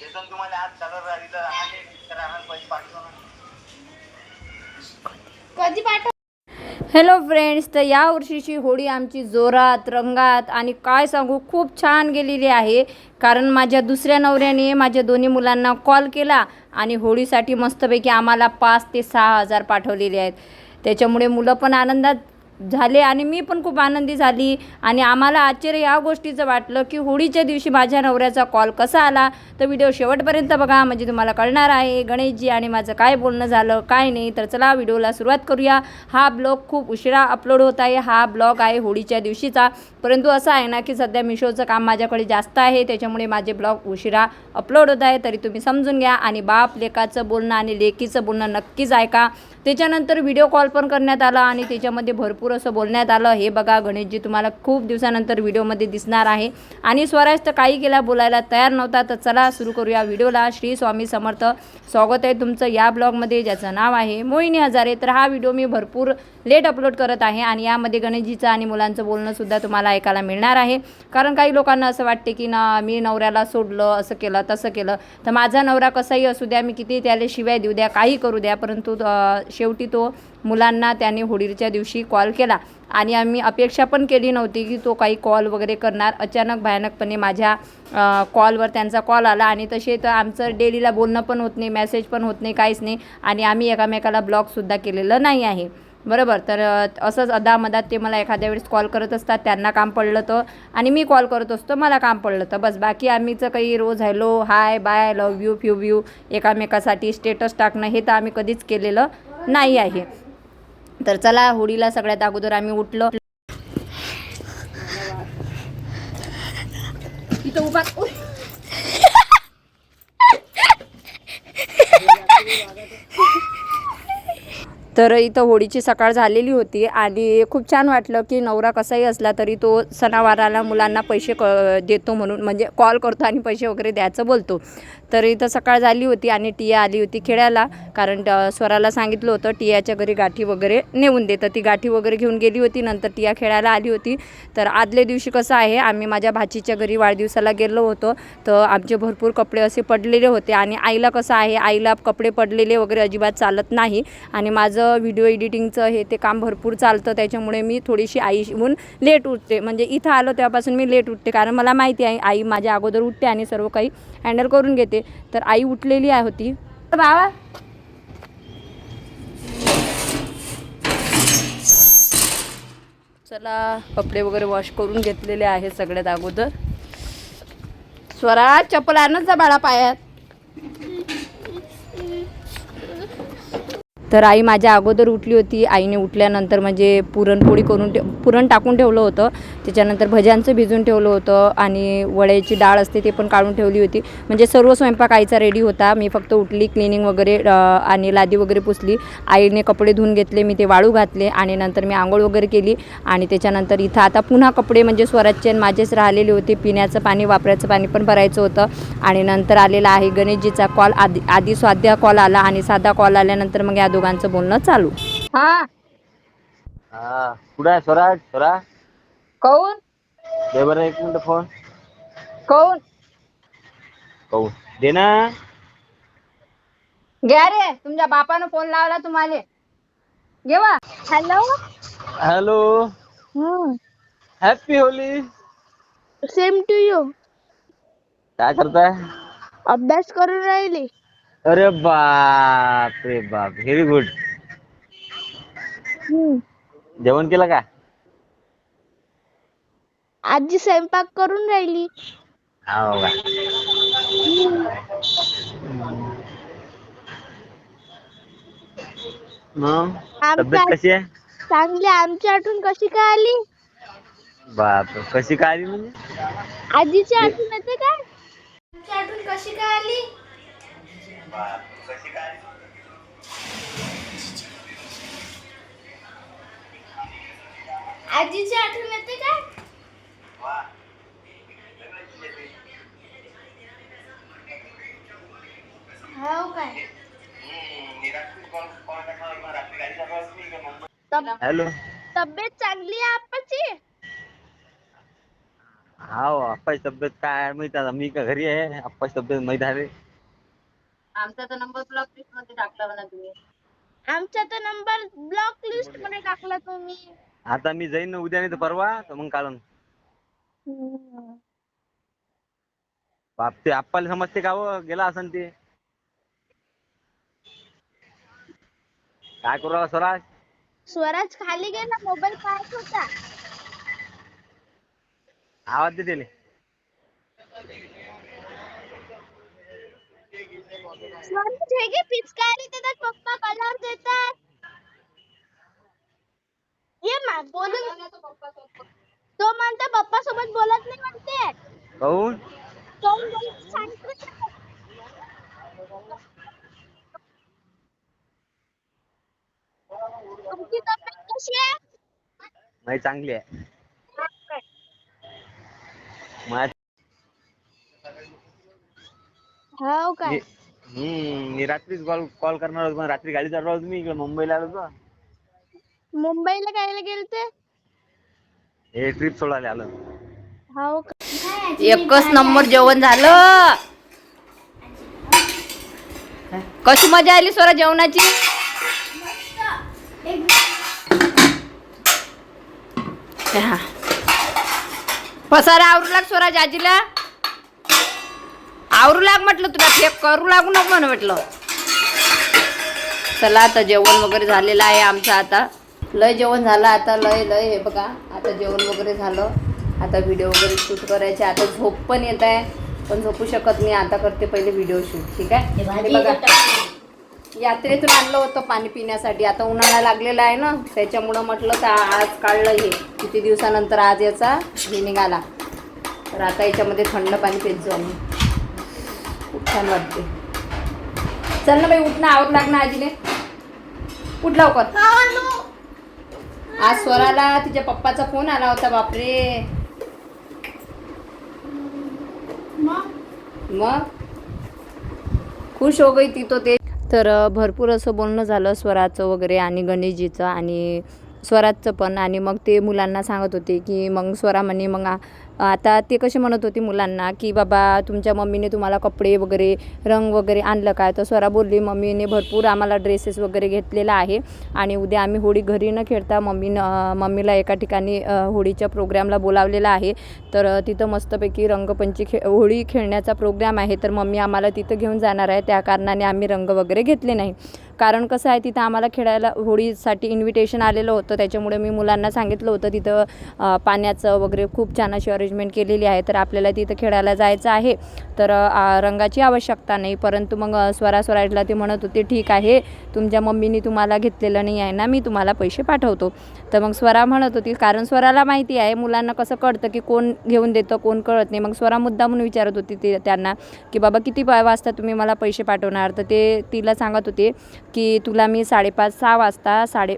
चेतन तुम्हाला आज चालत राहिलं पैसे पाठवतो ना कधी पाठव हॅलो फ्रेंड्स तर या वर्षीची होळी आमची जोरात रंगात आणि काय सांगू खूप छान गेलेली आहे. कारण माझ्या दुसऱ्या नवऱ्याने माझ्या दोन्ही मुलांना कॉल केला आणि होळीसाठी मस्तपैकी आम्हाला पाच ते सहा हजार पाठवलेले आहेत. त्याच्यामुळे मुलं पण आनंदात झाले आणि मी पण खूप आनंदी झाली. आणि आम्हाला आश्चर्य या गोष्टीचं वाटलं की होळीच्या दिवशी माझ्या नवऱ्याचा कॉल कसा आला? तर व्हिडिओ शेवटपर्यंत बघा म्हणजे तुम्हाला कळणार आहे. गणेशजी आणि माझं काय बोलणं झालं काय नाही. तर चला व्हिडिओला सुरुवात करूया. हा ब्लॉग खूप उशिरा अपलोड होत आहे. हा ब्लॉग आहे होळीच्या दिवशीचा. परंतु असं आहे ना की सध्या मिशोचं काम माझ्याकडे जास्त आहे. त्याच्यामुळे माझे ब्लॉग उशिरा अपलोड होत आहे. तरी तुम्ही समजून घ्या. आणि बाप लेकाचं बोलणं आणि लेकीचं बोलणं नक्कीच ऐका. त्याच्यानंतर व्हिडिओ कॉल पण करण्यात आला आणि त्याच्यामध्ये भरपूर असं बोलण्यात आलं. हे बघा गणेशजी तुम्हाला खूप दिवसानंतर व्हिडिओमध्ये दिसणार आहे. आणि स्वराज तर काही केला बोलायला तयार नव्हता तर चला सुरू करूया व्हिडिओला. श्री स्वामी समर्थ. स्वागत आहे तुमचं या ब्लॉगमध्ये ज्याचं नाव आहे मोहिनी हजारे. तर हा व्हिडिओ मी भरपूर लेट अपलोड करत आहे आणि यामध्ये गणेशजीचं आणि मुलांचं बोलणंसुद्धा तुम्हाला ऐकायला मिळणार आहे. कारण काही लोकांना असं वाटते की ना मी नवऱ्याला सोडलं असं केलं तसं केलं. तर माझा नवरा कसाही असू द्या मी किती त्याला शिवाय देऊ द्या काही करू द्या परंतु शेवटी तो मुलांना त्याने होळीच्या दिवशी कॉल केला. आणि आम्ही अपेक्षा पण केली नव्हती की तो काही कॉल वगैरे करणार. अचानक भयानकपणे माझ्या कॉलवर त्यांचा कॉल आला. आणि तसे तर आमचं डेलीला बोलणं पण होत नाही मेसेज पण होत नाही काहीच नाही. आणि आम्ही एकामेकाला ब्लॉकसुद्धा केलेलं नाही आहे. बरोबर? तर असंच अदामदात ते मला एखाद्या वेळेस कॉल करत असतात. त्यांना काम पडलं तर. आणि मी कॉल करत असतो मला काम पडलं तर. बस बाकी आम्हीचं काही रोज hello hi bye love you few you एकामेकासाठी status टाकणं हे तर आम्ही कधीच केलेलं नाही आहे. तर चला होळीला सगळ्यात अगोदर आम्ही उठलो. तर इथं होळीची सकाळ झालेली होती आणि खूप छान वाटलं की नवरा कसाही असला तरी तो सणावाराला मुलांना पैसे क देतो म्हणून म्हणजे कॉल करतो आणि पैसे वगैरे द्यायचं बोलतो. तर इथं सकाळ झाली होती आणि टिया आली होती खेळायला कारण स्वराला सांगितलं होतं टियाच्या घरी गाठी वगैरे नेऊन देतं ती गाठी वगैरे घेऊन गेली होती नंतर टिया खेळायला आली होती. तर आदल्या दिवशी कसं आहे आम्ही माझ्या भाचीच्या घरी वाढदिवसाला गेलो होतो. तर आमचे भरपूर कपडे असे पडलेले होते आणि आईला कसं आहे आईला कपडे पडलेले वगैरे अजिबात चालत नाही. आणि माझं व्हिडिओ एडिटिंगचं हे ते काम भरपूर चालतं. त्याच्यामुळे मी थोडीशी आईहून लेट उठते. म्हणजे इथं आलो तेव्हापासून मी लेट उठते. कारण मला माहिती आहे आई माझ्या अगोदर उठते आणि सर्व काही हँडल करून घेते. तर आई उठलेली आहे होती बाबा. चला कपडे वगैरे वॉश करून घेतलेले आहे सगळ्यात अगोदर. स्वरा चप्पल आणत जा बाळा पायात. तर आई माझ्या अगोदर उठली होती. आईने उठल्यानंतर म्हणजे पुरणपोळी करून ठे पुरण टाकून ठेवलं होतं. त्याच्यानंतर भज्यांचं भिजून ठेवलं होतं आणि वड्याची डाळ असते ते पण काढून ठेवली होती. म्हणजे सर्व स्वयंपाक आईचा रेडी होता. मी फक्त उठली क्लिनिंग वगैरे आणि लादी वगैरे पुसली. आईने कपडे धुवून घेतले मी ते वाळू घातले आणि नंतर मी आंघोळ वगैरे केली. आणि त्याच्यानंतर इथं आता पुन्हा कपडे म्हणजे स्वराजचे माझेच राहिलेले होते. पिण्याचं पाणी वापरायचं पाणी पण भरायचं होतं. आणि नंतर आलेला आहे गणेशजीचा कॉल आधी आधी स्वाध्या कॉल आला आणि साधा कॉल आल्यानंतर मग या दोघांचं बोलणं चालू. हा. हा. कुठं आहे स्वराज? स्वरा? कौन दे बरं एक मिनिट फोन कौन कहू दे ना. घ्या रे. तुमच्या बापानं फोन लावला तुम्हाला. घेवा hello hello happy Holi same to you काय करताय? अभ्यास करून राहिली. अरे बाप रे बाप व्हेरी गुड जेवण केलं का? आजी स्वयंपाक करून राहिली. हो का? मग तब्येत कशी आहे? चांगली आमची आठवण कशी काय आली? बाप कशी काय आली म्हणजे? आजीची आठवण येते काय? आमची आठवण कशी काय आली? आजीची आठवण येते हो काय? तब- हॅलो. तब्येत चांगली आहे आपाची हो आप्पाची तब्येत काय माहीत आता? मी का घरी आहे? आप्पाची तब्येत माहीत आहे. आमचा तर नंबर ब्लॉक लिस्टमध्ये टाकला म्हणा तुम्ही. आमचा तर नंबर ब्लॉक लिस्टमध्ये टाकला तुम्ही. आता मी जाईन ना उद्या नाही तर परवा तर मग काढून बाप ते आप्पाला समजते का हो? गेला असन ते. काय करू राहिला स्वराज? स्वराज खाली गेला मोबाईल पाहत होता. आवाज दे त्याले. पिचकारी देतात पप्पा कलर देतात. ये मा बोलून. तो म्हणते पप्पा सोबत बोलत नाही म्हणते. काहून तो बोलत सांगतो तुमची तब्येत कशी आहे? चांगली आहे. हो काय? हम्म मी रात्रीच कॉल कॉल करणार होतो पण रात्री गाडी चालवला होतो मी इकडे मुंबईला आलो होतो. मुंबईला कायला गेलते? हे ट्रिप सोडायला आलो. हो का? एकच नंबर जेवण झालं. कशी मजा आली स्वरा जेवणाची? हा. पसारा आवरू लाग स्वराज आजीला आवरू लाग म्हटलं तुला फेक करू लागू नको म्हणून म्हटलं. चला आता जेवण वगैरे झालेलं आहे आमचं आता. लय जेवण झालं आता लय लय हे बघा. आता जेवण वगैरे झालं. आता व्हिडिओ वगैरे शूट करायचे. आता झोप पण येत आहे. पण झोपू शकत नाही. आता करते पहिले व्हिडिओ शूट ठीक आहे? हे बघा यात्रेतून आणलं होतं पाणी पिण्यासाठी. आता उन्हाळा लागलेला आहे ना. त्याच्यामुळं म्हटलं तर आज काढलं हे. किती दिवसानंतर आज याचा हे निघाला. तर आता याच्यामध्ये थंड पाणी पेत जाऊ आम्ही. छान वाटते चल ना बाई उठ ना आवड लाग ना आजीने उठ लवकर. आज स्वराला तिच्या पप्पाचा फोन आला होता बापरे. मग? खुश हो गई ती तो ते. तर भरपूर असं बोलणं झालं स्वराचं वगैरे आणि गणेशजीचं आणि स्वराजचं पण. आणि मग ते मुलांना सांगत होते की मग स्वरा म्हणे मग आता ते कसे म्हणत होती मुलांना की बाबा तुमच्या मम्मीने तुम्हाला कपडे वगैरे रंग वगैरे आणलं काय? तर स्वरा बोलली मम्मीने भरपूर आम्हाला ड्रेसेस वगैरे घेतलेला आहे आणि उद्या आम्ही होळी घरी न खेळता मम्मीनं मम्मीला एका ठिकाणी होळीच्या प्रोग्रामला बोलावलेलं आहे. तर तिथं मस्तपैकी रंगपंची खे होळी खेळण्याचा प्रोग्राम आहे. तर मम्मी आम्हाला तिथं घेऊन जाणार आहे. त्या कारणाने आम्ही रंग वगैरे घेतले नाही. कारण कसं आहे तिथं आम्हाला खेळायला होळीसाठी इन्व्हिटेशन आलेलं होतं. त्याच्यामुळे मी मुलांना सांगितलं होतं तिथं पाण्याचं वगैरे खूप छान अशी अरेंजमेंट केलेली आहे. तर आपल्याला तिथं खेळायला जायचं आहे. तर रंगाची आवश्यकता नाही. परंतु मग स्वरा स्वराजला ते म्हणत होते ठीक आहे. तुमच्या मम्मीनी तुम्हाला घेतलेलं नाही आहे ना मी तुम्हाला पैसे पाठवतो. तर मग स्वरा म्हणत होती कारण स्वराला माहिती आहे मुलांना कसं कळतं की कोण घेऊन देतं कोण कळत नाही. मग स्वरा मुद्दा म्हणून विचारत होती ते त्यांना की बाबा किती वाजता तुम्ही मला पैसे पाठवणार? तर ते तिला सांगत होते की तुला मी साडेपाच सहा वाजता साडे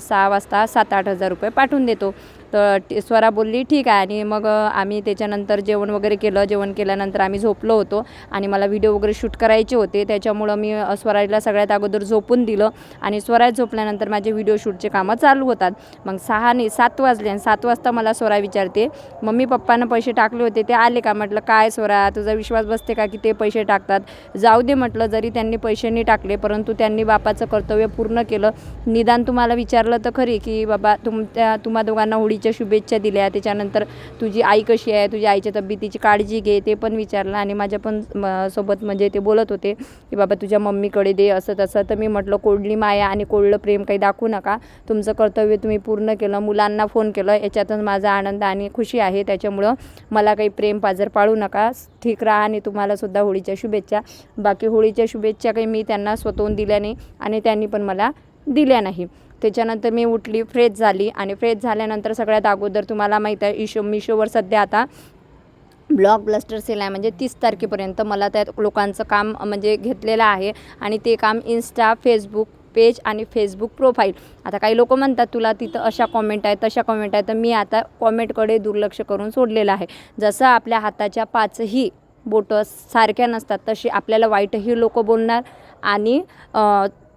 सहा वाजता सात आठ हजार रुपये पाठवून देतो. तर स्वरा बोलली ठीक आहे. आणि मग आम्ही त्याच्यानंतर जेवण वगैरे केलं. जेवण केल्यानंतर आम्ही झोपलो होतो आणि मला व्हिडिओ वगैरे शूट करायचे होते. त्याच्यामुळं मी स्वराजला सगळ्यात अगोदर झोपून दिलं आणि स्वराज झोपल्यानंतर माझे व्हिडिओ शूटचे कामं चालू होतात. मग सहा नाही सात वाजले आणि सात वाजता मला स्वरा विचारते मम्मी पप्पानं पैसे टाकले होते ते आले का? म्हटलं काय स्वरा तुझा विश्वास बसते का की ते पैसे टाकतात? जाऊ दे म्हटलं जरी त्यांनी पैसे नाही टाकले परंतु त्यांनी बापाचं कर्तव्य पूर्ण केलं. निदान तुम्हाला विचारलं तर खरी की बाबा तुमच्या तुम्हा दोघांना होळीच्या शुभेच्छा दिल्या. त्याच्यानंतर तुझी आई कशी आहे? तुझ्या आईच्या तब्येतीची काळजी घे. ते पण विचारलं आणि माझ्या पण म- सोबत म्हणजे ते बोलत होते की बाबा तुझ्या मम्मीकडे दे असं तसं. तर मी म्हटलं कोडली माया आणि कोडलं प्रेम काही दाखवू नका. तुमचं कर्तव्य तुम्ही पूर्ण केलं. मुलांना फोन केलं. याच्यातच माझा आनंद आणि खुशी आहे. त्याच्यामुळं मला काही प्रेम पाजर पाळू नका. ठीक राहा आणि तुम्हालासुद्धा होळीच्या शुभेच्छा. बाकी होळीच्या शुभेच्छा काही मी त्यांना स्वतःहून दिल्या नाही आणि त्यांनी पण मला दिल्या नाही. त्याच्यानंतर मी उठली फ्रेश झाली आणि फ्रेश झाल्यानंतर सगळ्यात अगोदर तुम्हाला माहीत आहे इशो मिशोवर सध्या आता ब्लॉक ब्लस्टर सेल आहे. म्हणजे तीस तारखेपर्यंत मला त्या लोकांचं काम म्हणजे घेतलेलं आहे आणि ते काम इन्स्टा फेसबुक पेज आणि फेसबुक प्रोफाईल आता काही लोक म्हणतात तुला तिथं अशा कॉमेंट आहेत तशा कॉमेंट आहेत. तर मी आता कॉमेंटकडे दुर्लक्ष करून सोडलेलं आहे. जसं आपल्या हाताच्या पाचही बोटं सारख्या नसतात तशी आपल्याला वाईटही लोक बोलणार आणि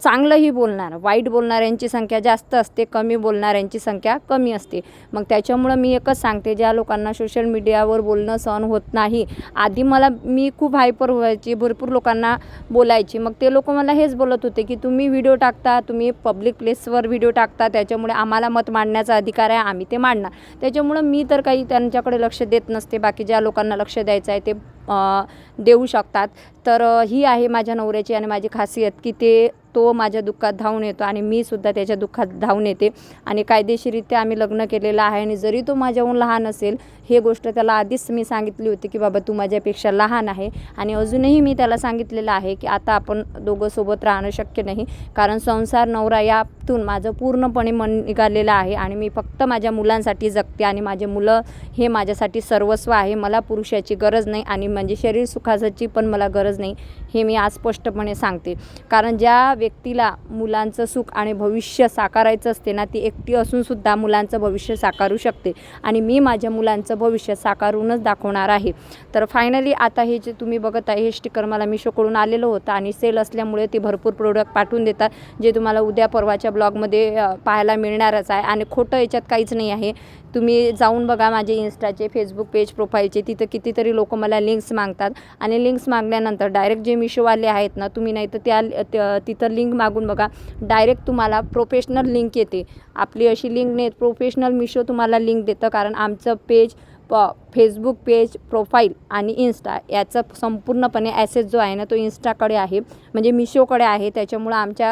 चांगलंही बोलणार. वाईट बोलणाऱ्यांची संख्या जास्त असते कमी बोलणाऱ्यांची संख्या कमी असते. मग त्याच्यामुळं मी एकच सांगते ज्या लोकांना सोशल मीडियावर बोलणं सहन होत नाही आधी मला मी खूप हायपर व्हायची भरपूर लोकांना बोलायची. मग ते लोक मला हेच बोलत होते की तुम्ही व्हिडिओ टाकता तुम्ही पब्लिक प्लेसवर व्हिडिओ टाकता त्याच्यामुळे आम्हाला मत मांडण्याचा अधिकार आहे आम्ही ते मांडणार. त्याच्यामुळं मी तर काही त्यांच्याकडे लक्ष देत नसते. बाकी ज्या लोकांना लक्ष द्यायचं आहे ते देऊ शकतात. तर ही आहे माझ्या नवऱ्याची आणि माझी खासियत की ते तो माझ्या दुःखात धावून येतो आणि मी सुद्धा त्याच्या दुःखात धावून येते. आणि कायदेशीरित्या आम्ही लग्न केलेलं आहे आणि जरी तो माझ्याहून लहान असेल हे गोष्ट त्याला आधीच मी सांगितली होती की बाबा तू माझ्यापेक्षा लहान आहे. आणि अजूनही मी त्याला सांगितलेलं आहे की आता आपण दोघं सोबत राहणं शक्य नाही. कारण संसार नवरा यातून माझं पूर्णपणे मन निघालेलं आहे आणि मी फक्त माझ्या मुलांसाठी जगते आणि माझे मुलं हे माझ्यासाठी सर्वस्व आहे. मला पुरुषाची गरज नाही आणि म्हणजे शरीर सुखासाची पण मला गरज नाही हे मी आज स्पष्टपणे सांगते. कारण ज्या व्यक्तीला मुलांचं सुख आणि भविष्य साकारायचं असते ना ती एकटी असूनसुद्धा मुलांचं भविष्य साकारू शकते. आणि मी माझ्या मुलांचं भविष्य साकारूनच दाखवणार आहे. तर फायनली आता हे जे तुम्ही बघत आहे हे स्टिकर मला मिशोकडून आलेलं होतं आणि सेल असल्यामुळे ते भरपूर प्रोडक्ट पाठवून देतात जे तुम्हाला उद्या परवाच्या ब्लॉगमध्ये पाहायला मिळणारच आहे. आणि खोटं याच्यात काहीच नाही आहे. तुम्ही जाऊन बघा माझे इन्स्टाचे फेसबुक पेज प्रोफाईलचे तिथं कितीतरी लोक मला लिंक्स मागतात. आणि लिंक्स मागल्यानंतर डायरेक्ट जे मिशोवाले आहेत ना तुम्ही नाही तर त्या त्या- तिथं लिंक मागून बघा. डायरेक्ट तुम्हाला प्रोफेशनल लिंक येते. आपली अशी लिंक नाही प्रोफेशनल मिशो तुम्हाला लिंक देतं. कारण आमचं पेज प फेसबुक पेज प्रोफाईल आणि इन्स्टा याचा संपूर्णपणे ॲसेस जो आहे ना तो इन्स्टाकडे आहे. म्हणजे मिशोकडे आहे. त्याच्यामुळं आमच्या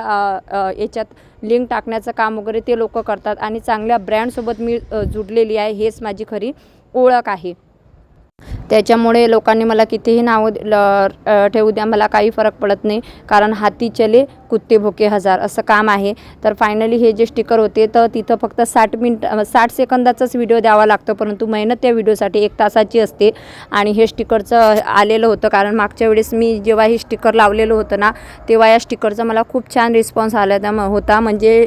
याच्यात लिंक टाकण्याचं काम वगैरे ते लोक करतात. आणि चांगल्या ब्रँडसोबत मी जुडलेली आहे. हेच माझी खरी ओळख आहे. त्याच्यामुळे लोकांनी मला कितीही नावं ल ठेवू द्या मला काही फरक पडत नाही. कारण हाती चले कुत्ते भोके हजार असं काम आहे. तर फायनली हे जे स्टिकर होते तर तिथं फक्त साठ मिनिट साठ सेकंदाचाच व्हिडिओ द्यावा लागतो. परंतु मेहनत त्या व्हिडिओसाठी एक तासाची असते. आणि हे स्टिकरचं आलेलं होतं. कारण मागच्या वेळेस मी जेव्हा हे स्टिकर लावलेलं होतं ना तेव्हा या स्टिकरचा मला खूप छान रिस्पॉन्स आला त्या- होता. म्हणजे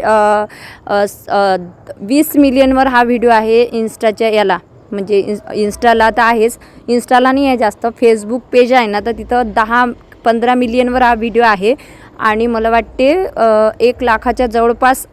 वीस मिलियनवर हा व्हिडिओ आहे इन्स्टाच्या याला. म्हणजे इन्स इन्स्टाला तर आहेच. इन्स्टाला नाही आहे जास्त. फेसबुक पेज आहे ना तर तिथं दहा पंधरा मिलियनवर हा व्हिडिओ आहे. आणि मला वाटते एक लाखाच्या जवळपास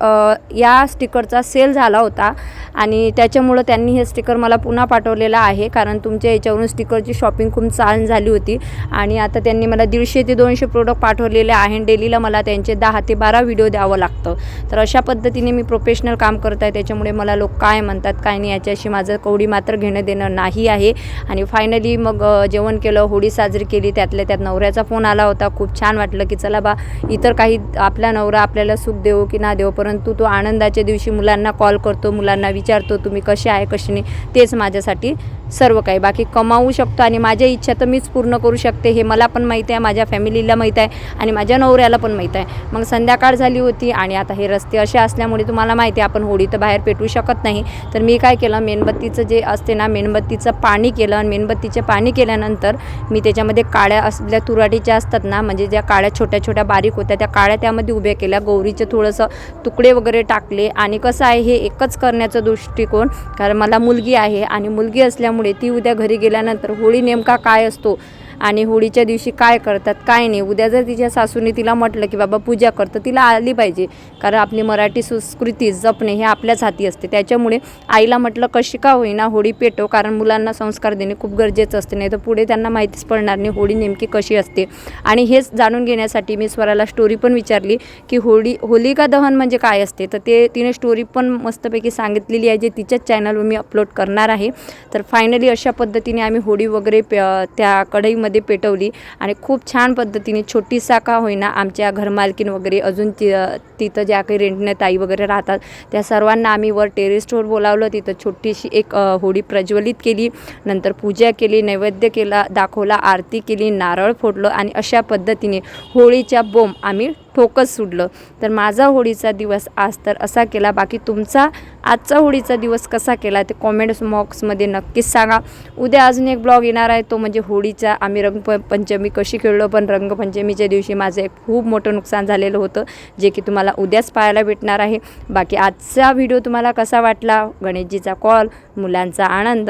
या स्टिकरचा सेल झाला होता. आणि त्याच्यामुळं त्यांनी हे स्टिकर मला पुन्हा पाठवलेलं आहे. कारण तुमच्या याच्यावरून स्टिकरची शॉपिंग खूप चाल झाली होती. आणि आता त्यांनी मला दीडशे ते दोनशे प्रोडक्ट पाठवलेले आहे डेलीला मला त्यांचे दहा ते बारा व्हिडिओ द्यावं लागतं. तर अशा पद्धतीने मी प्रोफेशनल काम करत आहे. त्याच्यामुळे मला लोक काय म्हणतात काय नाही याच्याशी माझं कवडी मात्र घेणं देणं नाही आहे. आणि फायनली मग जेवण केलं होळी साजरी केली. त्यातल्या त्यात नवऱ्याचा फोन आला होता. खूप छान वाटलं की चला बा इतर काही आपला नवरा आपल्याला सुख देवो की ना देऊ परंतु तो आनंदाच्या दिवशी मुलांना कॉल करतो मुलांना विचारतो तुम्ही कसे आहे कसे नाही? तेच माझ्यासाठी सर्व काही. बाकी कमावू शकतो आणि माझ्या इच्छा तर मीच पूर्ण करू शकते. हे मला पण माहीत आहे माझ्या फॅमिलीला माहीत आहे आणि माझ्या नवऱ्याला पण माहीत आहे. मग संध्याकाळ झाली होती आणि आता हे रस्ते असे असल्यामुळे तुम्हाला माहिती आहे आपण होळी तर बाहेर पेटवू शकत नाही. तर मी काय केलं मेणबत्तीचं जे असते ना मेणबत्तीचं पाणी केलं आणि मेणबत्तीचे पाणी केल्यानंतर मी त्याच्यामध्ये काळ्या असल्या तुराटीच्या असतात ना म्हणजे ज्या काळ्या छोट्या छोट्या बारीक होत्या त्या काळ्या त्यामध्ये उभ्या केल्या. गौरीचे थोडंसं तुकडे वगैरे टाकले. आणि कसं आहे हे एकच करण्याचा दृष्टिकोन कारण मला मुलगी आहे आणि मुलगी असल्यामुळे ती उद्या घरी गेल्यानंतर होळी नेमका काय असतो? आणि होळीच्या दिवशी काय करतात काय नाही. उद्या जर तिच्या सासूने तिला म्हटलं की बाबा पूजा कर तर तिला आली पाहिजे. कारण आपली मराठी संस्कृती जपणे हे आपल्याच हाती असते. त्याच्यामुळे आईला म्हटलं कशी का होईना होळी पेटव कारण मुलांना संस्कार देणे खूप गरजेचं असते. नाही तर पुढे त्यांना माहितीच पडणार नाही होळी नेमकी कशी असते. आणि हेच जाणून घेण्यासाठी मी स्वराला स्टोरी पण विचारली की होळी होलिका दहन म्हणजे काय असते? तर ते तिने स्टोरी पण मस्तपैकी सांगितलेली आहे जे तिच्याच चॅनलवर मी अपलोड करणार आहे. तर फायनली अशा पद्धतीने आम्ही होळी वगैरे प त्या कढईमध्ये पेटवली आणि खूप छान पद्धतीने छोटीसा का होईना आमच्या घरमालकीन वगैरे अजून ति तिथं ज्या काही रेंटने ताई वगैरे राहतात त्या सर्वांना आम्ही वर टेरेस्टवर बोलावलं. तिथं छोटीशी एक होळी प्रज्वलित केली. नंतर पूजा केली नैवेद्य केला दाखवला आरती केली नारळ फोडलं आणि अशा पद्धतीने होळीच्या बोंब आम्ही ठोकस सुडलं तर माझा होळीचा दिवस आज तर असा केला. बाकी तुमचा आजचा होळीचा दिवस कसा केला ते कॉमेंट्स बॉक्समध्ये नक्कीच सांगा. उद्या अजून एक ब्लॉग येणार आहे तो म्हणजे होळीचा. आम्ही रंग पंचमी कशी खेळलो पण रंगपंचमीच्या दिवशी माझं एक खूप मोठं नुकसान झालेलं होतं जे की तुम्हाला उद्याच पाहायला भेटणार आहे. बाकी आजचा व्हिडिओ तुम्हाला कसा वाटला? गणेशजीचा कॉल मुलांचा आनंद.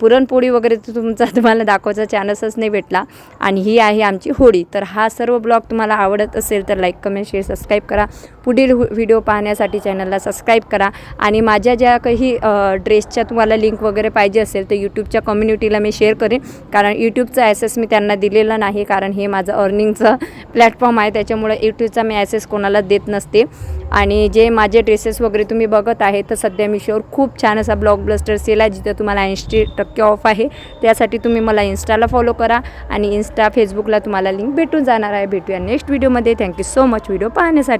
पुरणपोळी वगैरे तर तुमचा तुम्हाला दाखवायचा चान्सच नाही भेटला. आणि ही आहे आमची होळी. तर हा सर्व ब्लॉग तुम्हाला आवडत असेल तर लाईक कमेंट शेअर सबस्क्राईब करा. पुढील व्हिडिओ पाहण्यासाठी चॅनलला सबस्क्राईब करा. आणि माझ्या ज्या काही ड्रेसच्या तुम्हाला लिंक वगैरे पाहिजे असेल तर यूट्यूबच्या कम्युनिटीला मी शेअर करेन. कारण यूट्यूबचा ॲसेस मी त्यांना दिलेला नाही. कारण हे माझं अर्निंगचं प्लॅटफॉर्म आहे. त्याच्यामुळे यूट्यूबचा मी ॲसेस कोणाला देत नसते. आणि जे माझे ड्रेसेस वगैरे तुम्ही बघत आहे तर सध्या मी शोर खूप छान असा ब्लॉग ब्लस्टर सेल आहे जिथं तुम्हाला ऐंशी टक्के ऑफ आहे. त्यासाठी तुम्ही मला इन्स्टाला फॉलो करा आणि इन्स्टा फेसबुकला तुम्हाला लिंक भेटून जाणार आहे. भेटूया नेक्स्ट व्हिडिओमध्ये थँक्यू सो मच व्हिडिओ पाहण्यासाठी.